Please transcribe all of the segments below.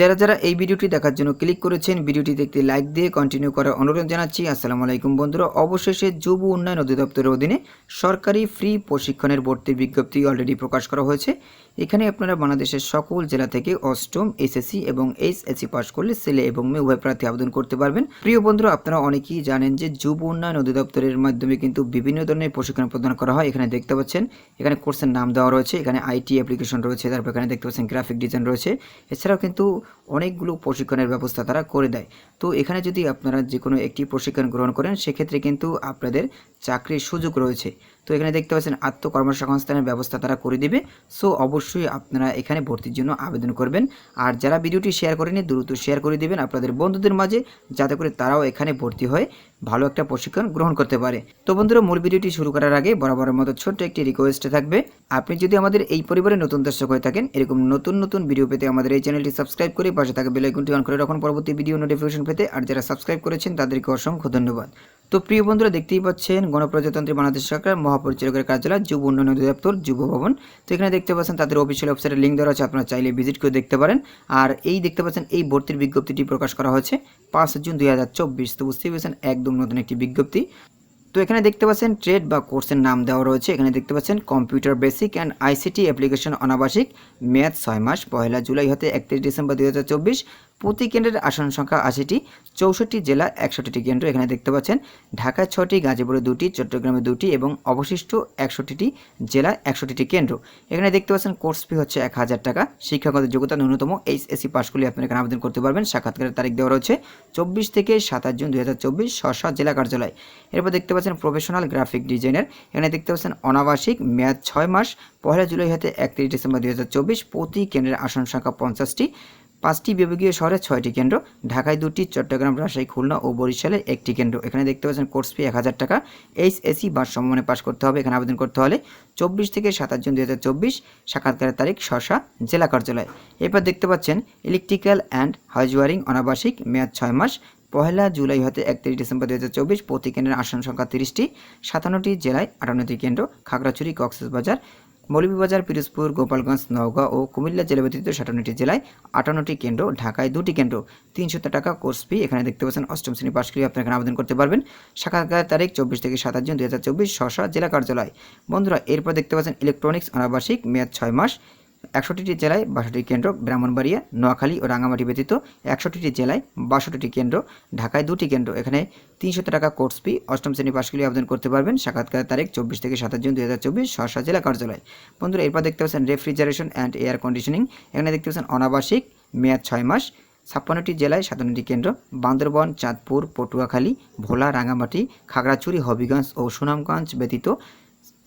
যারা যারা এই ভিডিওটি দেখার জন্য ক্লিক করেছেন ভিডিওটি দেখতে লাইক দিয়ে কন্টিনিউ করার অনুরোধ জানাচ্ছি। আসসালামু আলাইকুম বন্ধুরা, অবশেষে যুব উন্নয়ন অধিদপ্তরের অধীনে সরকারি ফ্রি প্রশিক্ষণের ভর্তি বিজ্ঞপ্তি অলরেডি প্রকাশ করা হয়েছে। এখানে আপনারা বাংলাদেশের সকল জেলা থেকে অষ্টম এসএসসি এবং এইচএসসি পাশ করলে ছেলে এবং মেয়ে উভয় প্রার্থী আবেদন করতে পারবেন। প্রিয় বন্ধুরা, আপনারা অনেকেই জানেন যে যুব উন্নয়ন অধিদপ্তরের মাধ্যমে কিন্তু বিভিন্ন ধরনের প্রশিক্ষণ প্রদান করা হয়। এখানে দেখতে পাচ্ছেন, এখানে কোর্সের নাম দেওয়া রয়েছে, এখানে আইটি অ্যাপ্লিকেশন রয়েছে, তারপর এখানে দেখতে পাচ্ছেন গ্রাফিক ডিজাইন রয়েছে। এছাড়াও কিন্তু অনেকগুলো প্রশিক্ষণের ব্যবস্থা তারা করে দেয়। তো এখানে যদি আপনারা যে কোনো একটি প্রশিক্ষণ গ্রহণ করেন, সেক্ষেত্রে কিন্তু আপনাদের চাকরির সুযোগ রয়েছে। তো এখানে দেখতে পাচ্ছেন আত্মকর্মসংস্থানের ব্যবস্থা তারা করে দিবে। সো অবশ্যই আপনারা এখানে ভর্তির জন্য আবেদন করবেন। আর যারা ভিডিওটি শেয়ার করেনি দ্রুত শেয়ার করে দিবেন আপনাদের বন্ধুদের মাঝে, যাতে করে তারাও এখানে ভর্তি হয়ে ভালো একটা প্রশিক্ষণ গ্রহণ করতে পারে। তো বন্ধুরা, মূল ভিডিওটি শুরু করার আগে বরাবরের মতো ছোট্ট একটি রিকোয়েস্ট থাকবে। আপনি যদি আমাদের এই পরিবারে নতুন দর্শক হয়ে থাকেন, এরকম নতুন নতুন ভিডিও পেতে আমাদের এই চ্যানেলটি সাবস্ক্রাইব করে পাশে থাকা বেল আইকনটি অন করে রাখুন। পরবর্তী ভিডিও নোটিফিকেশন পেতে। আর যারা সাবস্ক্রাইব করেছেন, তাদেরকে অসংখ্য ধন্যবাদ। তো প্রিয় বন্ধুরা, দেখতেই পাচ্ছেন গণপ্রজাতন্ত্রী বাংলাদেশ সরকার মহাপরিচালকের কার্যালয়, যুব উন্নয়ন অধিদপ্তর, যুব ভবন। তো এখানে দেখতে পাচ্ছেন তাদের অফিসিয়াল ওয়েবসাইটের লিঙ্ক দেওয়া আছে আপনারা চাইলে ভিজিট করে দেখতে পারেন। আর এই দেখতে পাচ্ছেন, এই ভর্তির বিজ্ঞপ্তিটি প্রকাশ করা হয়েছে পাঁচ জুন দুই হাজার চব্বিশ। তো বুঝতেই পারছেন, একদম নতুন একটি বিজ্ঞপ্তি। তো এখানে দেখতে পাচ্ছেন ট্রেড বা কোর্সের নাম দেওয়া রয়েছে। এখানে দেখতে পাচ্ছেন computer basic and ICT application অনাবাসিক মেয়াদ ছয় মাস, পয়লা জুলাই হতে একত্রিশ ডিসেম্বর দুই হাজার চব্বিশ। প্রতি কেন্দ্রের আসন সংখ্যা আশিটি, চৌষট্টি জেলা একষট্টি কেন্দ্র এখানে দেখতে পাচ্ছেন। ঢাকায় ছটি, গাজীপুরে দুটি, চট্টগ্রামে দুটি এবং অবশিষ্ট একষট্টিটি জেলা একষট্টিটি কেন্দ্র। এখানে দেখতে পাচ্ছেন কোর্স ফি হচ্ছে এক হাজার টাকা। শিক্ষাগত যোগ্যতা ন্যূনতম এইচএসসি পাশ করলে আপনারা এখানে আবেদন করতে পারবেন। সাক্ষাৎকারের তারিখ দেওয়া রয়েছে চব্বিশ থেকে সাতাশ জুন দুই হাজার চব্বিশ স্ব জেলা কার্যালয়। এরপর দেখতে পাচ্ছেন প্রফেশনাল গ্রাফিক ডিজাইনার। এখানে দেখতে পাচ্ছেন অনাবাসিক মেয়াদ ছয় মাস, পহেলা জুলাই হতে একত্রিশ ডিসেম্বর দুই প্রতি কেন্দ্রের আসন সংখ্যা পঞ্চাশটি। পাঁচটি বিভাগীয় শহরে ছয়টি কেন্দ্র, ঢাকায় দুটি, চট্টগ্রাম, রাজশাহী, খুলনা ও বরিশালে একটি কেন্দ্র। এখানে দেখতে পাচ্ছেন কোর্স ফি এক হাজার টাকা। এইচ এইচএসি বা সমমানে পাশ করতে হবে। এখানে আবেদন করতে হলে চব্বিশ থেকে সাতাশ জুন দুই হাজার চব্বিশ সাক্ষাৎকারের তারিখ শশা জেলা কার্যালয়। এরপর দেখতে পাচ্ছেন ইলেকট্রিক্যাল অ্যান্ড হাউজওয়ারিং অনাবাসিক মেয়াদ ছয় মাস। পহেলা জুলাই হতে একত্রিশ ডিসেম্বর হাজার চব্বিশ প্রতি কেন্দ্রের আসন সংখ্যা তিরিশটি। সাতান্নটি জেলায় আটান্নটি কেন্দ্র, খাগড়াছড়ি, কক্সবাজার মৌলভীবাজার, পিরোজপুর, গোপালগঞ্জ, নওগাঁ ও কুমিল্লা জেলা ব্যতীত সাতান্নটি জেলায় আটান্নটি কেন্দ্র, ঢাকায় দুটি কেন্দ্র। তিনশো টাকা কোর্স ফি, এখানে দেখতে পাচ্ছেন অষ্টম শ্রেণি পাশ করে আপনারা এখানে আবেদন করতে পারবেন। সাক্ষাৎকার তারিখ চব্বিশ থেকে সাতাশ জুন দু হাজার চব্বিশ জেলা কার্যালয়। বন্ধুরা, এরপর দেখতে পাচ্ছেন ইলেকট্রনিক্স অনাবাসিক, মেয়াদ ছয় মাস। একষট্টিটি জেলায় বাষট্টি কেন্দ্র, ব্রাহ্মণবাড়িয়া, নোয়াখালী ও রাঙামাটি ব্যতীত একষট্টিটি জেলায় বাষট্টিটি কেন্দ্র, ঢাকায় দুটি কেন্দ্র। এখানে তিনশো টাকা কোর্স ফি। অষ্টম শ্রেণি পাশগুলি আবেদন করতে পারবেন। সাক্ষাৎকার তারিখ চব্বিশ থেকে সাতাশ জুন দুই হাজার চব্বিশ সহসা জেলা কার্যালয়। বন্ধুরা, এরপর দেখতে পাচ্ছেন রেফ্রিজারেশন অ্যান্ড এয়ার কন্ডিশনিং। এখানে দেখতে পাচ্ছেন অনাবাসিক, মেয়াদ ছয় মাস। ছাপ্পান্নটি জেলায় সাতান্নটি কেন্দ্র। বান্দরবন, চাঁদপুর, পটুয়াখালী, ভোলা রাঙামাটি খাগড়াছড়ি, হবিগঞ্জ ও সুনামগঞ্জ ব্যতীত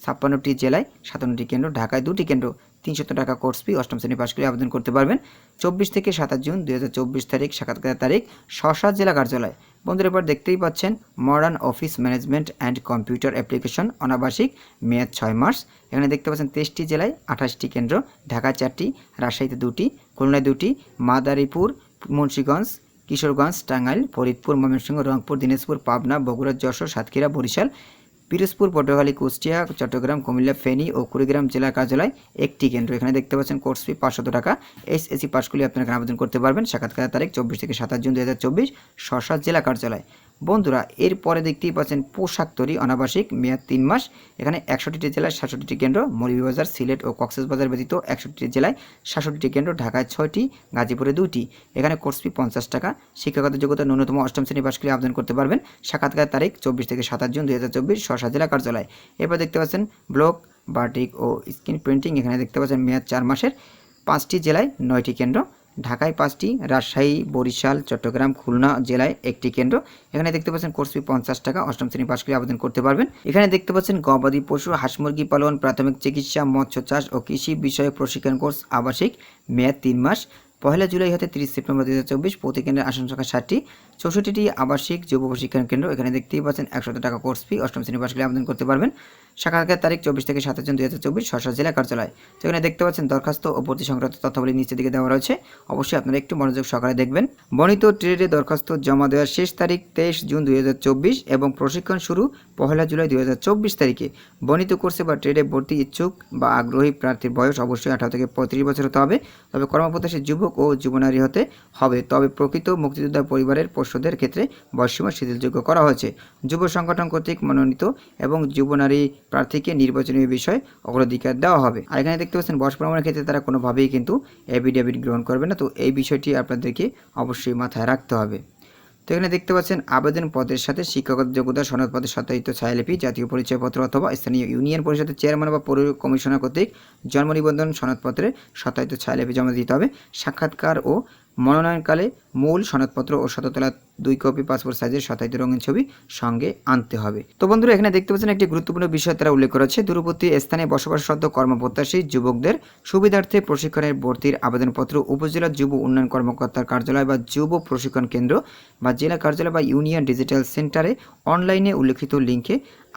ছাপ্পান্নটি জেলায় সাতান্নটি কেন্দ্র, ঢাকায় দুটি কেন্দ্র, তিনশত টাকা কোর্স ফি, অষ্টম শ্রেণি পাশ করে আবেদন করতে পারবেন। চব্বিশ থেকে সাতাশ জুন দুই হাজার চব্বিশ তারিখ, সাক্ষাৎকার তারিখ শশা জেলা কার্যালয়। বন্ধুরা, এবার দেখতেই পাচ্ছেন, modern office management and computer application, অনাবাসিক, মেয়াদ ছয় মাস। এখানে দেখতে পাচ্ছেন, তেইশটি জেলায় আঠাশটি কেন্দ্র ঢাকা চারটি, রাজশাহীতে দুটি, খুলনায় দুটি, মাদারীপুর, মুন্সীগঞ্জ, কিশোরগঞ্জ, টাঙ্গাইল, ফরিদপুর, ময়মনসিংহ, রংপুর, দিনাজপুর, পাবনা, বগুড়া, যশোর, সাতক্ষীরা, বরিশাল। পিরোজপুর পটুয়াখালী কুষ্টিয়া, চট্টগ্রাম, কুমিল্লা, ফেনি ও কুড়িগ্রাম জেলা কার্যালয় একটি কেন্দ্র। এখানে দেখতে পাচ্ছেন কোর্স ফি পাঁচশত টাকা। এসএসসি পাসগুলি আপনারা আবেদন করতে পারবেন। সাক্ষাৎকার তারিখ চব্বিশ থেকে সাতাশ জুন দু হাজার চব্বিশ জেলা কার্যালয়। বন্ধুরা, এরপরে দেখতেই পাচ্ছেন পোশাক তৈরি, অনাবাসিক, মেয়াদ তিন মাস। এখানে একষট্টিটি জেলায় সাতষট্টিটি কেন্দ্র, মৌলভীবাজার, সিলেট ও কক্সবাজার ব্যতীত একষট্টিটি জেলায় সাতষট্টিটি কেন্দ্র, ঢাকায় ছয়টি, গাজীপুরে দুইটি। এখানে কোর্স ফি পঞ্চাশ টাকা। শিক্ষাগত যোগ্যতা ন্যূনতম অষ্টম শ্রেণি পাশ আবেদন করতে পারবেন। সাক্ষাৎকার তারিখ চব্বিশ থেকে সাতাশ জুন দুই হাজার চব্বিশ শশা জেলা কার্যালয়। এরপর দেখতে পাচ্ছেন ব্লক, বাটিক ও স্ক্রিন প্রিন্টিং, এখানে দেখতে পাচ্ছেন মেয়াদ চার মাসের। পাঁচটি জেলায় নয়টি কেন্দ্র। ঢাকায় পাঁচটি, রাজশাহী, বরিশাল, চট্টগ্রাম, খুলনা জেলায় একটি কেন্দ্র। এখানে দেখতে পাচ্ছেন কোর্স ফি পঞ্চাশ টাকা, অষ্টম শ্রেণি পাশ করে আবেদন করতে পারবেন। এখানে দেখতে পাচ্ছেন গবাদি পশু, হাঁস মুরগি পালন, প্রাথমিক চিকিৎসা, মৎস্য চাষ ও কৃষি বিষয়ে প্রশিক্ষণ কোর্স, আবাসিক, মেয়াদ তিন মাস। পহেলা জুলাই হতে তিরিশ সেপ্টেম্বর দু হাজার চব্বিশ প্রতি কেন্দ্রের আসন সংখ্যা ষাটটি। চৌষট্টিটি আবাসিক যুব প্রশিক্ষণ কেন্দ্র, এখানে দেখতেই পাচ্ছেন একশত টাকা কোর্স ফি, অষ্টম শ্রেণি পাশ আবেদন করতে পারবেন। সাক্ষাৎকার তারিখ চব্বিশ থেকে সাতাশ জুন দুই হাজার চব্বিশ, সরসা জেলা কার্যালয়। তো এখানে দেখতে পাচ্ছেন দরখাস্ত ও ভর্তি সংক্রান্ত তথ্যাবলী নিচের দিকে দেওয়া রয়েছে। অবশ্যই আপনারা একটু মনোযোগ সহকারে দেখবেন। বর্ণিত ট্রেডে দরখাস্ত জমা দেওয়ার শেষ তারিখ তেইশ জুন দুই হাজার চব্বিশ এবং প্রশিক্ষণ শুরু পহেলা জুলাই দুই হাজার চব্বিশ তারিখে। বর্ণিত কোর্সে বা ট্রেডে ভর্তি ইচ্ছুক বা আগ্রহী প্রার্থীর বয়স অবশ্যই আঠারো থেকে পঁয়ত্রিশ বছর হতে হবে। তবে কর্মপ্রত্যাশী যুবক যুবক ও যুবনারী হতে হবে। তবে প্রকৃত মুক্তিযোদ্ধা পরিবারের পোষ্যদের ক্ষেত্রে বয়সীমা শিথিলযোগ্য করা হয়েছে। যুব সংগঠন কর্তৃক মনোনীত এবং যুবনারী প্রার্থীকে নির্বাচনী বিষয়ে অগ্রাধিকার দেওয়া হবে। আর এখানে দেখতে পাচ্ছেন, বয়স প্রমাণের ক্ষেত্রে তারা কোনোভাবেই কিন্তু এভিডেভিট গ্রহণ করবে না। তো এই বিষয়টি আপনাদেরকে অবশ্যই মাথায় রাখতে হবে। তো এখানে দেখতে পাচ্ছেন, আবেদন পদের সাথে শিক্ষাগত যোগ্যতা সনদ পদের সত্যায়িত ছায়ালিপি, জাতীয় পরিচয়পত্র অথবা স্থানীয় ইউনিয়ন পরিষদের চেয়ারম্যান বা পৌর কমিশনার কর্তৃক জন্ম নিবন্ধন সনদপত্রে সত্যায়িত ছায়ালিপি জমা দিতে হবে। সাক্ষাৎকার ও মনোনয়নকালে মূল সনদপত্র ও শততলা দুই কপি পাসপোর্ট সাইজের শতায়িত রঙের ছবি সঙ্গে আনতে হবে। তো বন্ধুরা, এখানে দেখতে পাচ্ছেন একটি গুরুত্বপূর্ণ বিষয় তারা উল্লেখ করেছে। দূরবর্তী স্থানে বসবাসরত কর্মপ্রত্যাশী যুবকদের সুবিধার্থে প্রশিক্ষণের ভর্তির আবেদনপত্র, উপজেলা যুব উন্নয়ন কর্মকর্তার কার্যালয় বা যুব প্রশিক্ষণ কেন্দ্র বা জেলা কার্যালয় বা ইউনিয়ন ডিজিটাল সেন্টারে অনলাইনে উল্লেখিত লিঙ্কে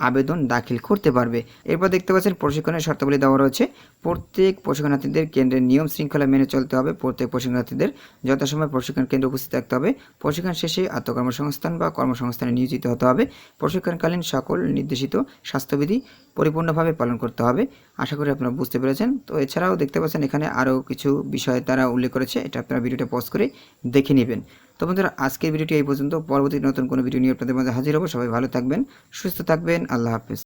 আবেদন দাখিল করতে পারবে। এরপর দেখতে পাচ্ছেন, প্রশিক্ষণের শর্তাবলী দেওয়া রয়েছে। প্রত্যেক প্রশিক্ষণার্থীদের কেন্দ্রের নিয়ম শৃঙ্খলা মেনে চলতে হবে। প্রত্যেক প্রশিক্ষণার্থীদের যথাসময় প্রশিক্ষণ কেন্দ্রে উপস্থিত থাকতে হবে। প্রশিক্ষণ শেষে আত্মকর্মসংস্থান বা কর্মসংস্থানে নিয়োজিত হতে হবে। প্রশিক্ষণকালীন সকল নির্দেশিত স্বাস্থ্যবিধি পরিপূর্ণভাবে পালন করতে হবে। আশা করি আপনারা বুঝতে পেরেছেন। তো এছাড়াও দেখতে পাচ্ছেন এখানে আরও কিছু বিষয় তারা উল্লেখ করেছে, এটা আপনারা ভিডিওটা পজ করে দেখে নেবেন। তো বন্ধুরা, আজকের ভিডিওটি এই পর্যন্ত। পরবর্তী নতুন কোনো ভিডিও নিয়ে আপনাদের মধ্যে হাজির হব। সবাই ভালো থাকবেন, সুস্থ থাকবেন। আল্লাহ হাফেজ।